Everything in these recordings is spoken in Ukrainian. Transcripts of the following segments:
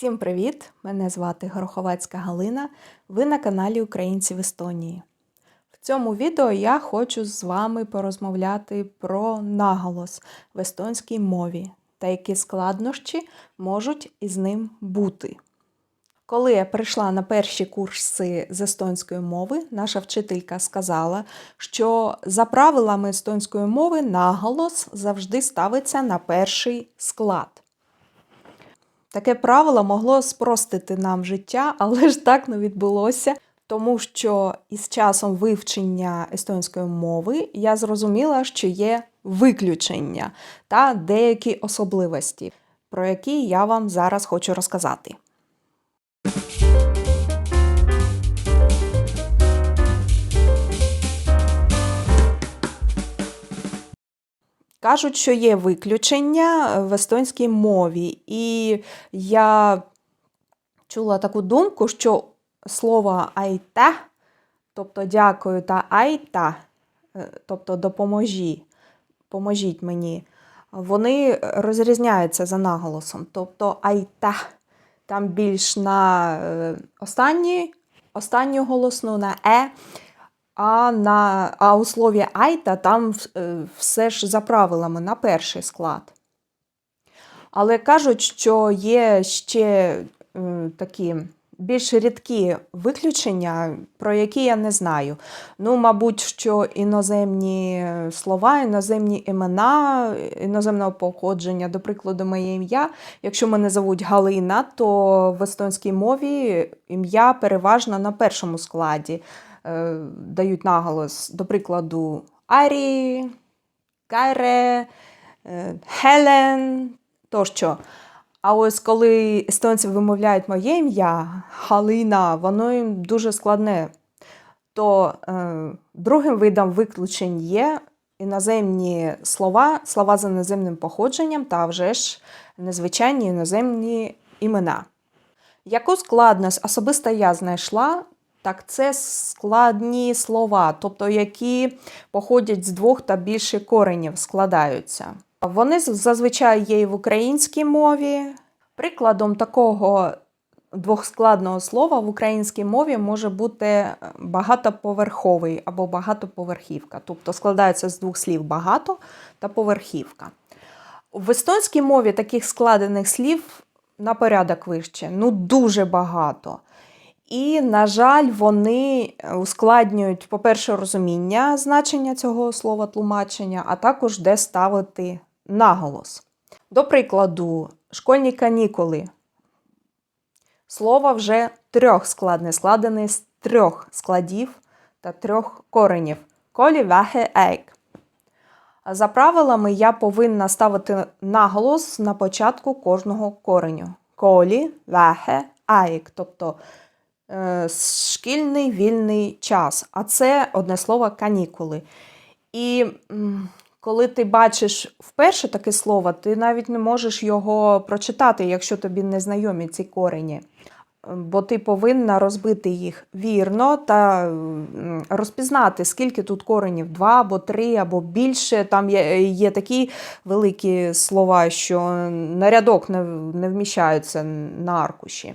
Всім привіт! Мене звати Гороховецька Галина. Ви на каналі Українці в Естонії. В цьому відео я хочу з вами порозмовляти про наголос в естонській мові та які складнощі можуть із ним бути. Коли я прийшла на перші курси з естонської мови, наша вчителька сказала, що за правилами естонської мови наголос завжди ставиться на перший склад. Таке правило могло спростити нам життя, але ж так не відбулося, тому що із часом вивчення естонської мови я зрозуміла, що є виключення та деякі особливості, про які я вам зараз хочу розказати. Кажуть, що є виключення в естонській мові, і я чула таку думку, що слово айта, тобто дякую та айта, е, тобто допоможі, поможіть мені, вони розрізняються за наголосом. Тобто айта там більш на е, останній, останню голосну на е. А на, а у слові айта там е, все ж за правилами на перший склад. Але кажуть, що є ще е, такі більш рідкі виключення, про які я не знаю. Ну, мабуть, що іноземні слова, іноземні імена, іноземного походження, до прикладу, моє ім'я. Якщо мене зовуть Галина, то в естонській мові ім'я переважно на першому складі. Е, дають наголос, до прикладу, Арі, Кайре, е, Хелен тощо. А ось коли естонці вимовляють моє ім'я, Галина, воно їм дуже складне. То е, другим видом виключень є іноземні слова, слова з іноземним походженням та вже ж незвичайні іноземні імена. Яку складність особисто я знайшла, так, це складні слова, тобто які походять з двох та більше коренів, складаються. Вони зазвичай є і в українській мові. Прикладом такого двохскладного слова в українській мові може бути багатоповерховий або багатоповерхівка, тобто складається з двох слів багато та поверхівка. В естонській мові таких складених слів на порядок вище, ну дуже багато. І, на жаль, вони ускладнюють, по-перше, розуміння значення цього слова тлумачення, а також де ставити наголос. До прикладу, школьні канікули. Слово вже трьохскладне, складене з трьох складів та трьох коренів. Колі вахе ейк. За правилами, я повинна ставити наголос на початку кожного кореню. Колі вахе айк. Тобто Е, шкільний вільний час, а це одне слово канікули. І коли ти бачиш вперше таке слово, ти навіть не можеш його прочитати, якщо тобі не знайомі ці корені. Бо ти повинна розбити їх вірно та розпізнати, скільки тут коренів, два або три, або більше. Там є такі великі слова, що на рядок не вміщаються на аркуші.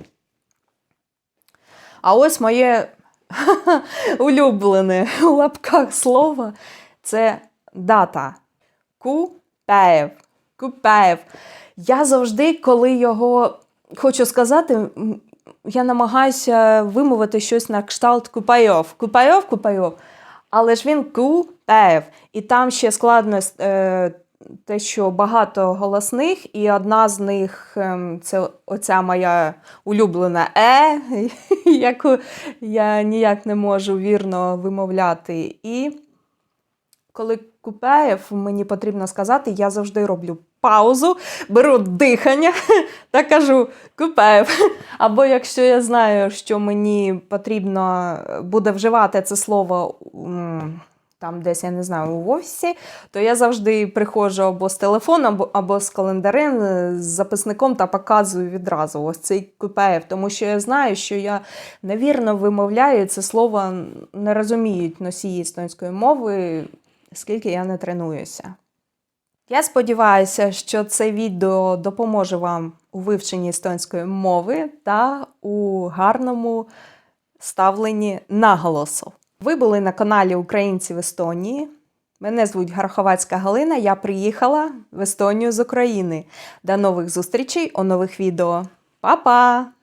А ось моє улюблене у лапках слово це дата. Купеєв. Купеєв. Я завжди, коли його хочу сказати, я намагаюся вимовити щось на кшталт Купайов. Купайов, Купайов. Але ж він Купеєв. І там ще складно е, те, що багато голосних, і одна з них ем, це оця моя улюблена Е, яку я ніяк не можу вірно вимовляти. І коли Купеєв, мені потрібно сказати, я завжди роблю паузу, беру дихання та кажу Купеєв. Або якщо я знаю, що мені потрібно буде вживати це слово там десь, я не знаю, у офісі, то я завжди приходжу або з телефоном, або, з календарем, е, з записником та показую відразу ось цей купеєв, тому що я знаю, що я невірно вимовляю це слово, не розуміють носії естонської мови, скільки я не тренуюся. Я сподіваюся, що це відео допоможе вам у вивченні естонської мови та у гарному ставленні наголосу. Ви були на каналі Українці в Естонії. Мене звуть Гарховацька Галина. Я приїхала в Естонію з України. До нових зустрічей у нових відео. Па-па!